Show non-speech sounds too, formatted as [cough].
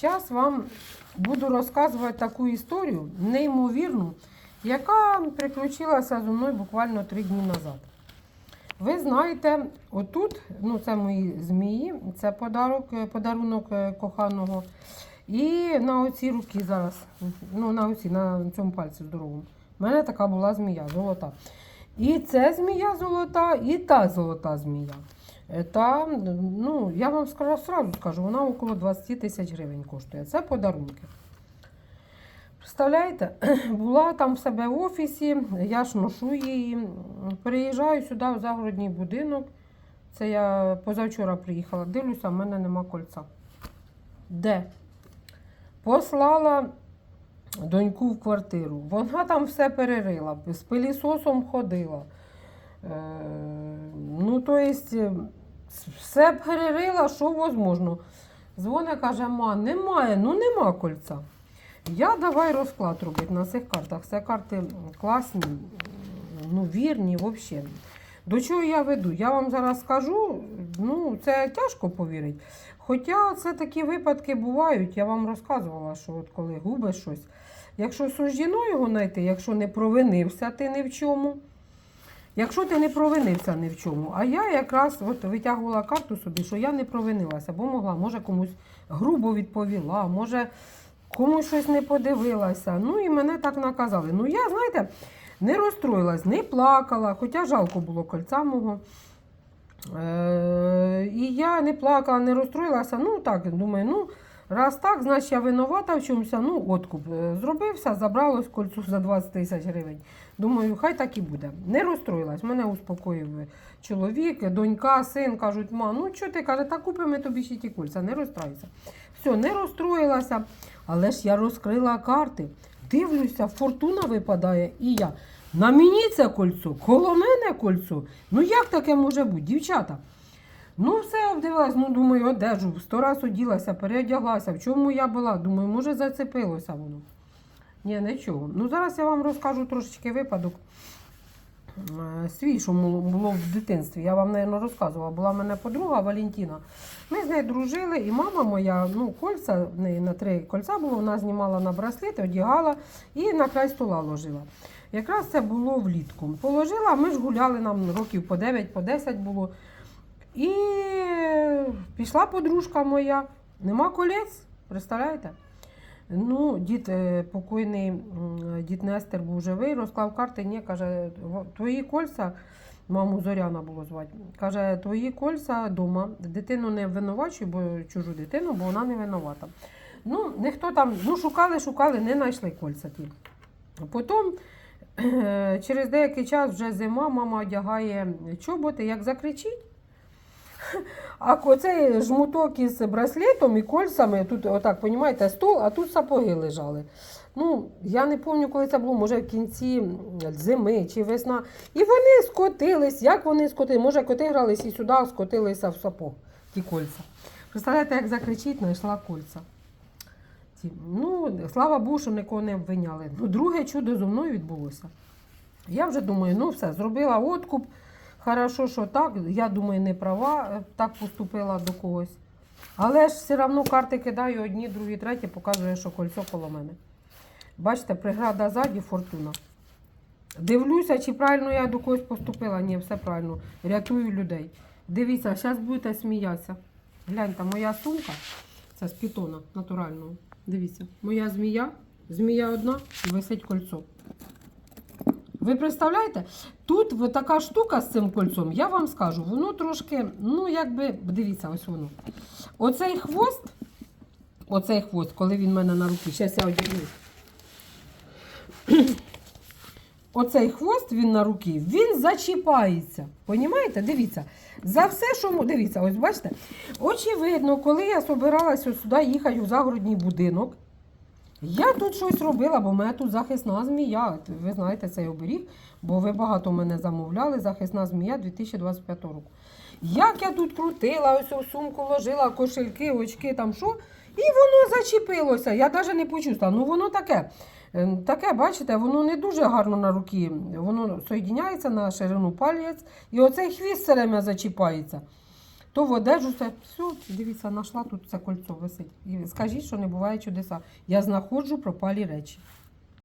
Зараз вам буду розказувати таку історію, неймовірну, яка приключилася зі мною буквально три дні назад. Ви знаєте, отут, ну це мої змії, це подарок, е, подарунок е, коханого. І на оці руки зараз, ну на оці, на цьому пальці здоровому. У мене така була змія золота. І це змія золота, і та золота змія. Е, Та, ну, я вам скажу, сразу скажу, вона около 20 тисяч гривень коштує. Це подарунки. Представляєте, [clears throat] була там в себе в офісі, я ж ношу її. Приїжджаю сюди в загородній будинок. Це я позавчора приїхала. Дивлюся, в мене нема кольця. Де? Послала доньку в квартиру. Вона там все перерила, з пилісосом ходила. Е, ну, то есть, все перерила, що можливо. Дзвони, каже, ма, немає, ну нема кольця. Я давай розклад робити на цих картах. Це карти класні, ну, вірні, взагалі. До чого я веду? Я вам зараз скажу, ну, це тяжко повірити. Хоча це такі випадки бувають, я вам розказувала, що от коли губиш щось, якщо суждено його знайти, якщо не провинився ти ні в чому, якщо ти не провинився ні в чому, а я якраз от витягувала карту собі, що я не провинилася, бо могла, може комусь грубо відповіла, може комусь щось не подивилася. Ну і мене так наказали. Ну я, знаєте, не розстроїлась, не плакала, хоча жалко було кольця мого. Е, і я не плакала, не розстроїлася. Ну так, думаю, ну, раз так, значить я винувата в чомусь, ну, откуп е, зробився, забралось кольцо за 20 тисяч гривень. Думаю, хай так і буде. Не розстроїлась. Мене успокоїв чоловік, донька, син кажуть, ма, ну що ти каже, та купимо тобі ще ті кольця, не розстраюйся. Все, не розстроїлася, але ж я розкрила карти. Дивлюся, фортуна випадає, і я. На мені це кольцо, коло мене кольцо. Ну як таке може бути, дівчата? Ну, все обдивилась, ну думаю, одежу, сто раз оділася, переодяглася. В чому я була? Думаю, може зацепилося воно. Ні, нічого. Ну, зараз я вам розкажу трошечки випадок. е, Свій, що було в дитинстві. Я вам, мабуть, розказувала. Була в мене подруга Валентина. Ми з нею дружили, і мама моя, ну, кольця, в неї на три кольця було, вона знімала на браслети, одягала і на край стола ложила. Якраз це було влітку. Положила, ми ж гуляли нам років по 9, по 10 було. І пішла подружка моя, нема колець, представляєте? Ну, дід е, покойний дід Нестер був живий, розклав карти, ні, каже, твої кольця, маму Зоряна було звати, каже, твої кольця вдома, дитину не винувачуй, бо чужу дитину, бо вона не винувата. Ну, ніхто там, ну, шукали, шукали, не знайшли кольця ті. Потім е, через деякий час вже зима, мама одягає чоботи, як закричить. А оцей жмуток із браслетом і кольцями, тут, отак, понімаєте, стол, а тут сапоги лежали. Ну, я не пам'ятаю, коли це було, може в кінці зими чи весна. І вони скотились. Як вони скотились? Може, коти грались і сюди скотилися в сапог, ті кольця. Представляєте, як закричить, знайшла кольця. Ну, слава Богу, що нікого не обвиняли. Ну, друге чудо зо мною відбулося. Я вже думаю, ну все, зробила откуп. Хорошо, що так. Я думаю, не права, е, так поступила до когось. Але ж все одно карти кидаю одні, другі, треті, показує, що кольцо коло мене. Бачите, преграда ззаді, фортуна. Дивлюся, чи правильно я до когось поступила. Ні, все правильно. Рятую людей. Дивіться, зараз будете сміятися. Гляньте, моя сумка, це з пітона натурального. Дивіться, моя змія, змія одна висить кольцо. Ви представляєте? Тут от така штука з цим кольцом, я вам скажу, воно трошки, ну якби, дивіться, ось воно. Оцей хвост, оцей хвост, коли він в мене на руці, зараз я одягну. [clears throat] Оцей хвост він на руці, він зачіпається. Понімаєте? Дивіться. За все, що дивіться, ось бачите. Очевидно, коли я собиралася сюди їхати у загородній будинок, я тут щось робила, бо в мене тут захисна змія. Ви знаєте цей оберіг, бо ви багато мене замовляли. Захисна змія 2025 року. Як я тут крутила, ось у сумку ложила, кошельки, очки, там що, і воно зачепилося. Я навіть не почувствувала. Ну воно таке. Е, Таке, бачите, воно не дуже гарно на руки. Воно соєдиняється на ширину палець, і оцей хвіст все время зачіпається. То в одежу це. Все, дивіться, знайшла тут це кольцо висить. І скажіть, що не буває чудеса. Я знаходжу пропалі речі.